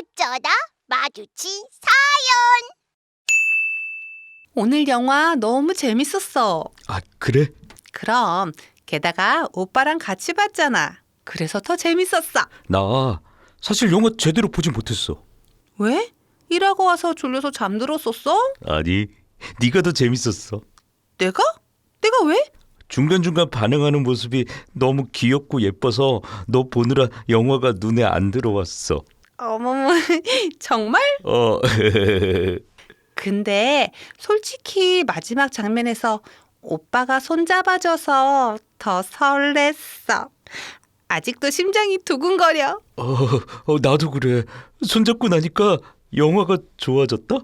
어쩌다 마주친 사 오늘 영화 너무 재밌었어. 아, 그래? 그럼 게다가 오빠랑 같이 봤잖아. 그래서 더 재밌었어. 나 사실 영화 제대로 보진 못했어. 왜? 일하고 와서 졸려서 잠들었었어? 아니, 네가 더 재밌었어. 내가? 내가 왜? 중간중간 반응하는 모습이 너무 귀엽고 예뻐서 너 보느라 영화가 눈에 안 들어왔어. 어머머, 정말? 어, 근데 솔직히 마지막 장면에서 오빠가 손잡아줘서 더 설렜어. 아직도 심장이 두근거려. 어, 어, 나도 그래. 손잡고 나니까 영화가 좋아졌다?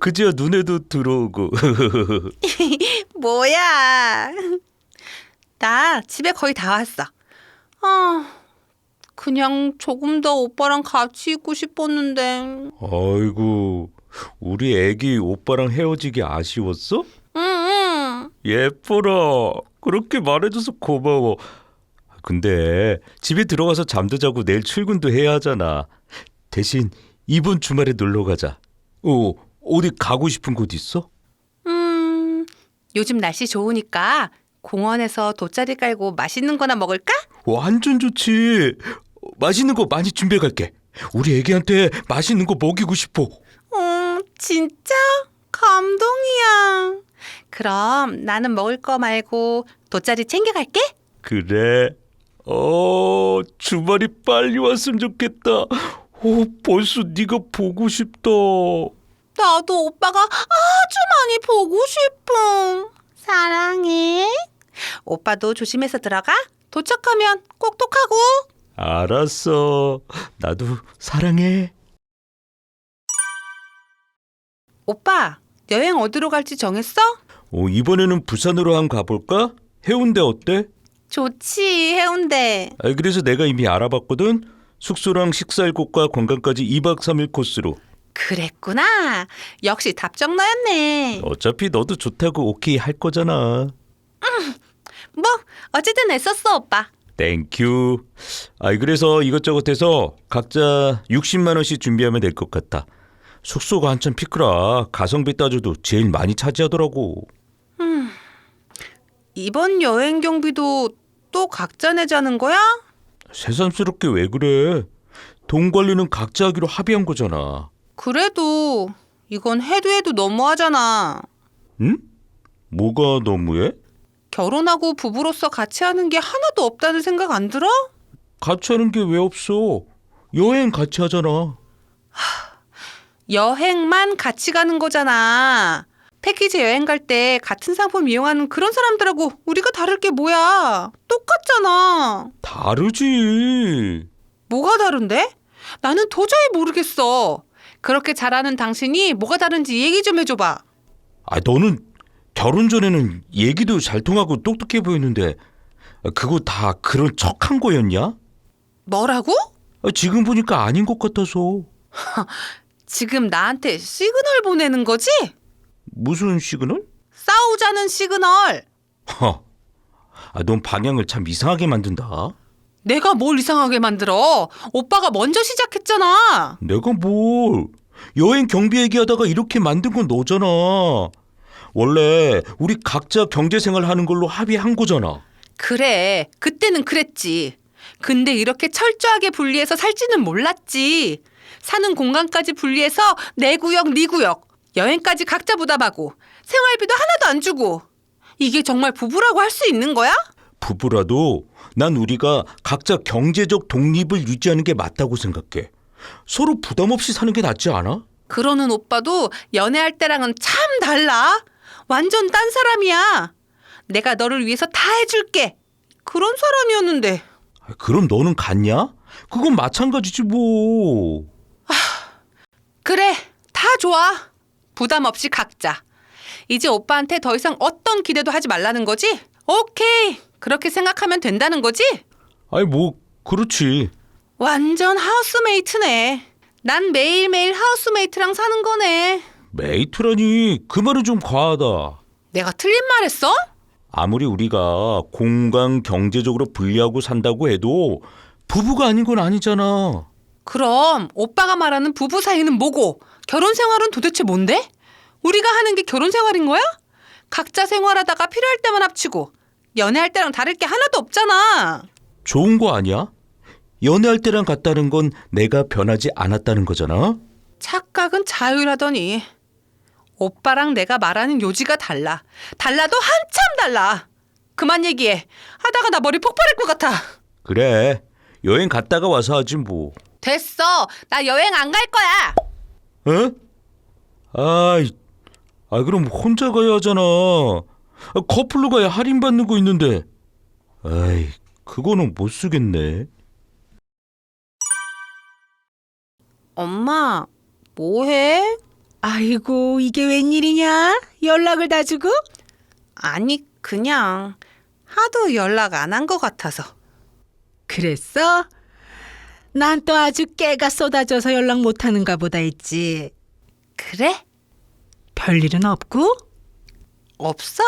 그제야 눈에도 들어오고. 뭐야? 나 집에 거의 다 왔어. 아, 그냥 조금 더 오빠랑 같이 있고 싶었는데. 아이고, 우리 애기 오빠랑 헤어지기 아쉬웠어? 응, 응. 예뻐라. 그렇게 말해줘서 고마워. 근데 집에 들어가서 잠도 자고 내일 출근도 해야 하잖아. 대신 이번 주말에 놀러 가자. 어, 어디 가고 싶은 곳 있어? 음, 요즘 날씨 좋으니까 공원에서 돗자리 깔고 맛있는 거나 먹을까? 완전 좋지. 맛있는 거 많이 준비해 갈게. 우리 애기한테 맛있는 거 먹이고 싶어. 음, 진짜? 감동이야. 그럼 나는 먹을 거 말고 돗자리 챙겨갈게. 그래. 어, 주말이 빨리 왔으면 좋겠다. 어, 벌써 네가 보고 싶다. 나도 오빠가 아주 많이 보고 싶어. 사랑해. 오빠도 조심해서 들어가. 도착하면 꼭똑하고. 알았어. 나도 사랑해. 오빠, 여행 어디로 갈지 정했어? 어, 이번에는 부산으로 한번 가볼까? 해운대 어때? 좋지, 해운대. 아, 그래서 내가 이미 알아봤거든. 숙소랑 식사할 곳과 관광까지 2박 3일 코스로. 그랬구나. 역시 답정 너였네. 어차피 너도 좋다고 오케이 할 거잖아. 뭐, 어쨌든 애썼어, 오빠. 땡큐. 아, 그래서 이것저것 해서 각자 60만 원씩 준비하면 될 것 같아. 숙소가 한참 피크라 가성비 따져도 제일 많이 차지하더라고. 이번 여행 경비도 또 각자 내자는 거야? 새삼스럽게 왜 그래? 돈 관리는 각자 하기로 합의한 거잖아. 그래도 이건 해도 해도 너무하잖아. 응? 뭐가 너무해? 결혼하고 부부로서 같이 하는 게 하나도 없다는 생각 안 들어? 같이 하는 게 왜 없어? 여행 같이 하잖아. 여행만 같이 가는 거잖아. 패키지 여행 갈 때 같은 상품 이용하는 그런 사람들하고 우리가 다를 게 뭐야? 똑같잖아. 다르지. 뭐가 다른데? 나는 도저히 모르겠어. 그렇게 잘하는 당신이 뭐가 다른지 얘기 좀 해줘봐. 아, 너는 결혼 전에는 얘기도 잘 통하고 똑똑해 보였는데 그거 다 그런 척한 거였냐? 뭐라고? 아, 지금 보니까 아닌 것 같아서. 지금 나한테 시그널 보내는 거지? 무슨 시그널? 싸우자는 시그널. 허. 아, 넌 방향을 참 이상하게 만든다. 내가 뭘 이상하게 만들어? 오빠가 먼저 시작했잖아. 내가 뭘 여행 경비 얘기하다가 이렇게 만든 건 너잖아. 원래 우리 각자 경제 생활 하는 걸로 합의한 거잖아. 그래, 그때는 그랬지. 근데 이렇게 철저하게 분리해서 살지는 몰랐지. 사는 공간까지 분리해서 내 구역, 네 구역, 여행까지 각자 부담하고 생활비도 하나도 안 주고. 이게 정말 부부라고 할 수 있는 거야? 부부라도 난 우리가 각자 경제적 독립을 유지하는 게 맞다고 생각해. 서로 부담 없이 사는 게 낫지 않아? 그러는 오빠도 연애할 때랑은 참 달라. 완전 딴 사람이야. 내가 너를 위해서 다 해줄게. 그런 사람이었는데. 아, 그럼 너는 갔냐? 그건 마찬가지지 뭐. 그래, 다 좋아. 부담 없이 각자. 이제 오빠한테 더 이상 어떤 기대도 하지 말라는 거지? 오케이. 그렇게 생각하면 된다는 거지? 아니 뭐 그렇지. 완전 하우스메이트네. 난 매일매일 하우스메이트랑 사는 거네. 메이트라니 그 말은 좀 과하다. 내가 틀린 말 했어? 아무리 우리가 공간 경제적으로 분리하고 산다고 해도 부부가 아닌 건 아니잖아. 그럼 오빠가 말하는 부부 사이는 뭐고 결혼 생활은 도대체 뭔데? 우리가 하는 게 결혼 생활인 거야? 각자 생활하다가 필요할 때만 합치고 연애할 때랑 다를 게 하나도 없잖아. 좋은 거 아니야? 연애할 때랑 같다는 건 내가 변하지 않았다는 거잖아. 착각은 자유라더니 오빠랑 내가 말하는 요지가 달라. 달라도 한참 달라. 그만 얘기해. 하다가 나 머리 폭발할 것 같아. 그래. 여행 갔다가 와서 하지 뭐. 됐어. 나 여행 안 갈 거야. 어? 아이, 아 그럼 혼자 가야 하잖아. 아, 커플로 가야 할인 받는 거 있는데. 아이, 그거는 못 쓰겠네. 엄마, 뭐해? 아이고, 이게 웬일이냐? 연락을 다 주고? 아니, 그냥 하도 연락 안 한 것 같아서. 그랬어? 난 또 아주 깨가 쏟아져서 연락 못 하는가 보다 했지. 그래? 별일은 없고? 없어.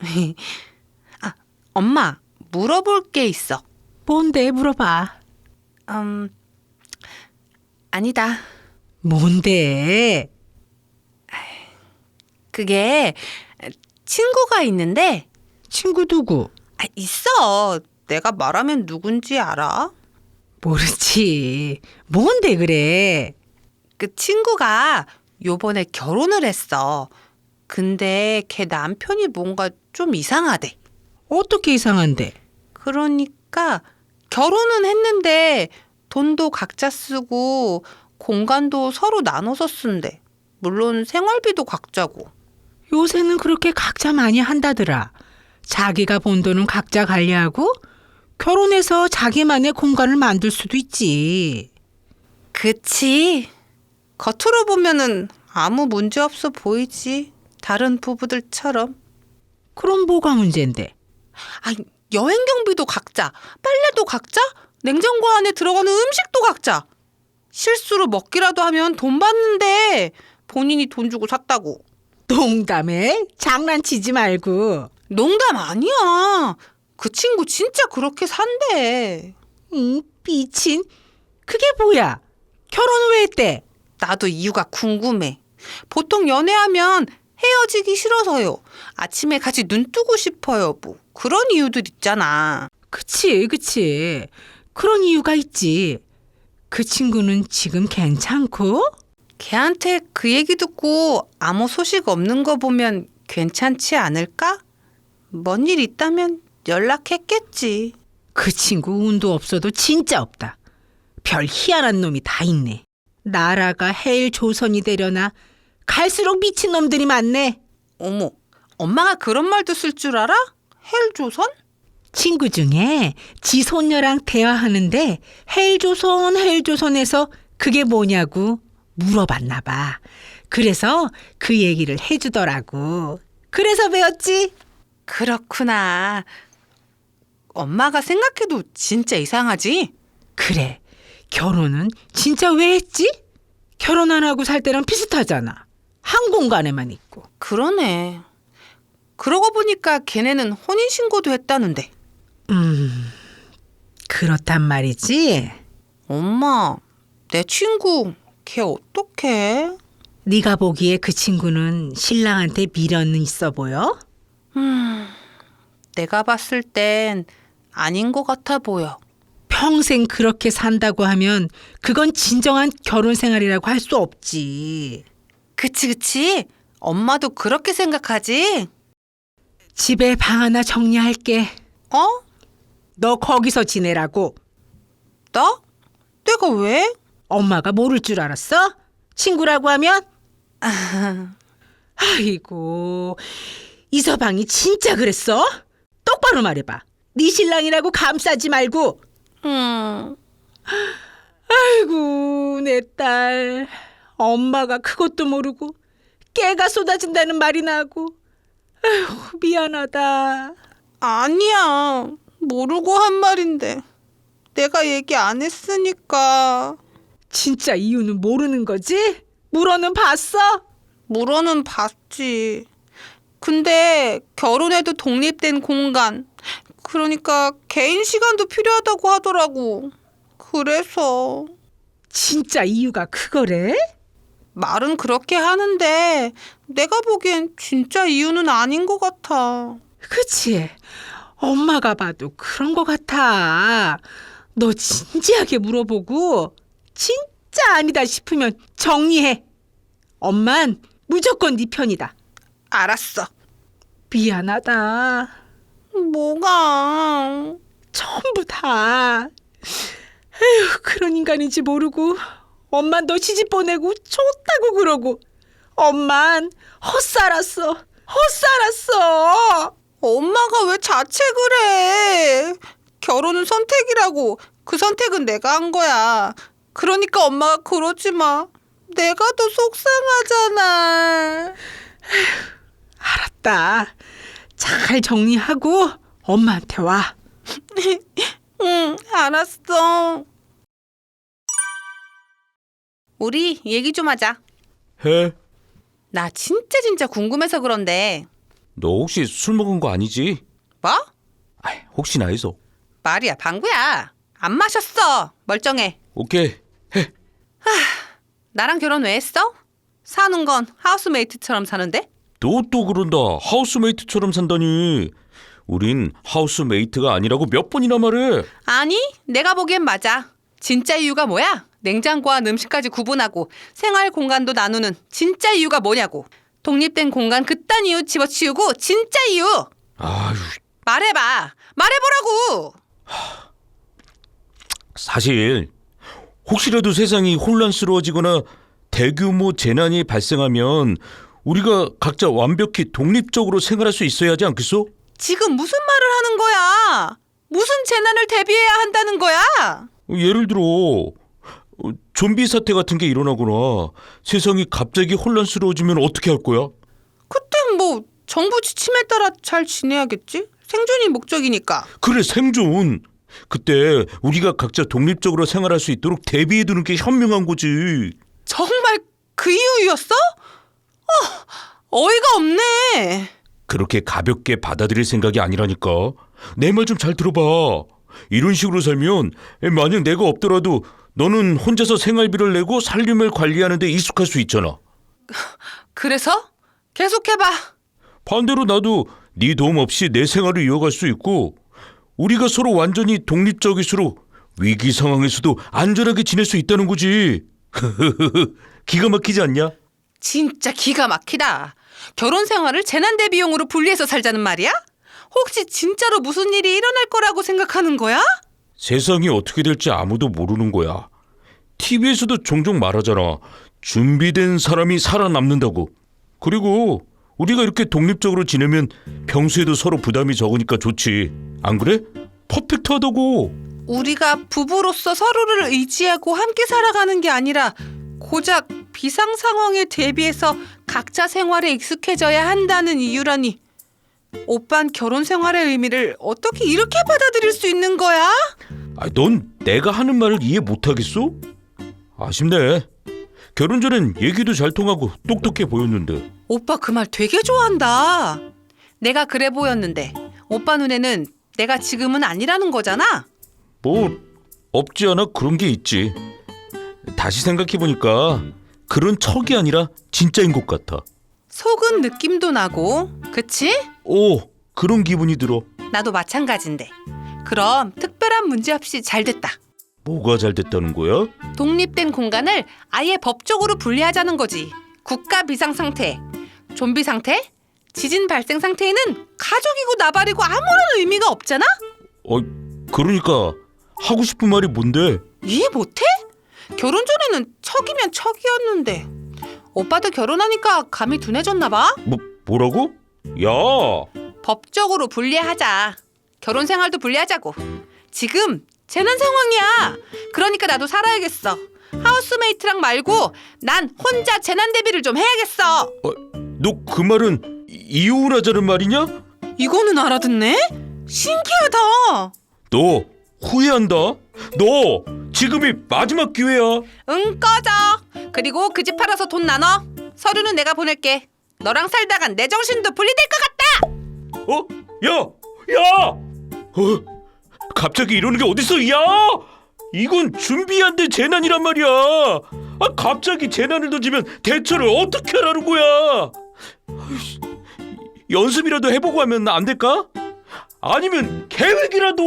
아, 엄마, 물어볼 게 있어. 뭔데 물어봐. 음, 아니다. 뭔데? 그게 친구가 있는데 친구 누구? 아, 있어. 내가 말하면 누군지 알아? 모르지. 뭔데 그래? 그 친구가 요번에 결혼을 했어. 근데 걔 남편이 뭔가 좀 이상하대. 어떻게 이상한데? 그러니까 결혼은 했는데 돈도 각자 쓰고 공간도 서로 나눠서 쓴대. 물론 생활비도 각자고. 요새는 그렇게 각자 많이 한다더라. 자기가 본 돈은 각자 관리하고 결혼해서 자기만의 공간을 만들 수도 있지. 그치. 겉으로 보면은 아무 문제 없어 보이지. 다른 부부들처럼. 그럼 뭐가 문제인데? 아, 여행 경비도 각자, 빨래도 각자, 냉장고 안에 들어가는 음식도 각자. 실수로 먹기라도 하면 돈 받는데 본인이 돈 주고 샀다고. 농담해? 장난치지 말고. 농담 아니야. 그 친구 진짜 그렇게 산대. 응, 미친. 그게 뭐야? 결혼을 왜 했대? 나도 이유가 궁금해. 보통 연애하면 헤어지기 싫어서요. 아침에 같이 눈 뜨고 싶어요. 뭐 그런 이유들 있잖아. 그치, 그치. 그런 이유가 있지. 그 친구는 지금 괜찮고? 걔한테 그 얘기 듣고 아무 소식 없는 거 보면 괜찮지 않을까? 뭔 일 있다면 연락했겠지. 그 친구 운도 없어도 진짜 없다. 별 희한한 놈이 다 있네. 나라가 해일 조선이 되려나 갈수록 미친 놈들이 많네. 어머, 엄마가 그런 말도 쓸 줄 알아? 헬조선? 친구 중에 지 손녀랑 대화하는데 헬조선 헬조선에서 그게 뭐냐고 물어봤나 봐. 그래서 그 얘기를 해주더라고. 그래서 배웠지. 그렇구나. 엄마가 생각해도 진짜 이상하지? 그래. 결혼은 진짜 왜 했지? 결혼 안 하고 살 때랑 비슷하잖아. 한 공간에만 있고. 그러네. 그러고 보니까 걔네는 혼인신고도 했다는데. 음, 그렇단 말이지. 엄마, 내 친구, 걔 어떡해? 네가 보기에 그 친구는 신랑한테 미련은 있어 보여? 음, 내가 봤을 땐 아닌 것 같아 보여. 평생 그렇게 산다고 하면 그건 진정한 결혼 생활이라고 할 수 없지. 그치, 그치. 엄마도 그렇게 생각하지? 집에 방 하나 정리할게. 어? 너 거기서 지내라고. 나? 내가 왜? 엄마가 모를 줄 알았어? 친구라고 하면? 아이고, 이 서방이 진짜 그랬어? 똑바로 말해봐. 네 신랑이라고 감싸지 말고. 음, 아이고, 내 딸. 엄마가 그것도 모르고 깨가 쏟아진다는 말이나 하고. 아이고, 미안하다. 아니야. 모르고 한 말인데. 내가 얘기 안 했으니까. 진짜 이유는 모르는 거지? 물어는 봤어? 물어는 봤지. 근데 결혼해도 독립된 공간. 그러니까 개인 시간도 필요하다고 하더라고. 그래서 진짜 이유가 그거래? 말은 그렇게 하는데 내가 보기엔 진짜 이유는 아닌 것 같아. 그치? 엄마가 봐도 그런 거 같아. 너 진지하게 물어보고 진짜 아니다 싶으면 정리해. 엄만 무조건 네 편이다. 알았어. 미안하다. 뭐가? 전부 다. 에휴, 그런 인간인지 모르고 엄만 너 시집 보내고 좋다고 그러고 엄만 헛살았어. 헛살았어. 엄마가 왜 자책을 해? 결혼은 선택이라고. 그 선택은 내가 한 거야. 그러니까 엄마가 그러지 마. 내가 더 속상하잖아. 알았다. 잘 정리하고 엄마한테 와. 응, 알았어. 우리 얘기 좀 하자. 해. 나 진짜 진짜 궁금해서 그런데. 너 혹시 술 먹은 거 아니지? 뭐? 아이, 혹시나 해서. 말이야, 방구야. 안 마셨어. 멀쩡해. 오케이. 해. 나랑 결혼 왜 했어? 사는 건 하우스메이트처럼 사는데? 너또 그런다. 하우스메이트처럼 산다니. 우린 하우스메이트가 아니라고 몇 번이나 말해. 아니, 내가 보기엔 맞아. 진짜 이유가 뭐야? 냉장고와 음식까지 구분하고 생활 공간도 나누는 진짜 이유가 뭐냐고. 독립된 공간 그딴 이유 집어치우고 진짜 이유 아유, 말해봐. 말해보라고. 사실 혹시라도 세상이 혼란스러워지거나 대규모 재난이 발생하면 우리가 각자 완벽히 독립적으로 생활할 수 있어야 하지 않겠어? 지금 무슨 말을 하는 거야? 무슨 재난을 대비해야 한다는 거야? 예를 들어 어, 좀비 사태 같은 게 일어나거나 세상이 갑자기 혼란스러워지면 어떻게 할 거야? 그땐 뭐 정부 지침에 따라 잘 지내야겠지? 생존이 목적이니까. 그래 생존. 그때 우리가 각자 독립적으로 생활할 수 있도록 대비해 두는 게 현명한 거지. 정말 그 이유였어? 어, 어이가 없네. 그렇게 가볍게 받아들일 생각이 아니라니까. 내 말 좀 잘 들어봐. 이런 식으로 살면 만약 내가 없더라도 너는 혼자서 생활비를 내고 살림을 관리하는 데 익숙할 수 있잖아. 그래서 계속해봐. 반대로 나도 네 도움 없이 내 생활을 이어갈 수 있고 우리가 서로 완전히 독립적일수록 위기 상황에서도 안전하게 지낼 수 있다는 거지. 기가 막히지 않냐? 진짜 기가 막히다. 결혼 생활을 재난 대비용으로 분리해서 살자는 말이야? 혹시 진짜로 무슨 일이 일어날 거라고 생각하는 거야? 세상이 어떻게 될지 아무도 모르는 거야. TV에서도 종종 말하잖아. 준비된 사람이 살아남는다고. 그리고 우리가 이렇게 독립적으로 지내면 평소에도 서로 부담이 적으니까 좋지. 안 그래? 퍼펙트하다고. 우리가 부부로서 서로를 의지하고 함께 살아가는 게 아니라 고작 비상 상황에 대비해서 각자 생활에 익숙해져야 한다는 이유라니. 오빤 결혼 생활의 의미를 어떻게 이렇게 받아들일 수 있는 거야? 아, 넌 내가 하는 말을 이해 못하겠어? 아쉽네. 결혼 전엔 얘기도 잘 통하고 똑똑해 보였는데. 오빠 그 말 되게 좋아한다. 내가 그래 보였는데 오빠 눈에는 내가 지금은 아니라는 거잖아. 뭐 없지 않아 그런 게 있지. 다시 생각해 보니까 그런 척이 아니라 진짜인 것 같아. 속은 느낌도 나고, 그치? 오, 그런 기분이 들어. 나도 마찬가지인데. 그럼 특별한 문제 없이 잘 됐다. 뭐가 잘 됐다는 거야? 독립된 공간을 아예 법적으로 분리하자는 거지. 국가 비상 상태, 좀비 상태, 지진 발생 상태에는 가족이고 나발이고 아무런 의미가 없잖아? 어, 그러니까 하고 싶은 말이 뭔데? 이해 못해? 결혼 전에는 척이면 척이었는데 오빠도 결혼하니까 감이 둔해졌나 봐. 뭐 뭐라고? 야, 법적으로 분리하자. 결혼 생활도 분리하자고. 지금 재난 상황이야. 그러니까 나도 살아야겠어. 하우스메이트랑 말고 난 혼자 재난 대비를 좀 해야겠어. 너 그 말은 이- 이혼하자는 말이냐? 이거는 알아듣네? 신기하다. 너 후회한다. 너 지금이 마지막 기회야. 응 꺼져. 그리고 그 집 팔아서 돈 나눠. 서류는 내가 보낼게. 너랑 살다간 내 정신도 분리될 것 같다. 어? 야, 야! 어? 갑자기 이러는 게 어딨어? 야! 이건 준비 안 된 재난이란 말이야. 아, 갑자기 재난을 던지면 대처를 어떻게 하라는 거야? 연습이라도 해보고 하면 안 될까? 아니면 계획이라도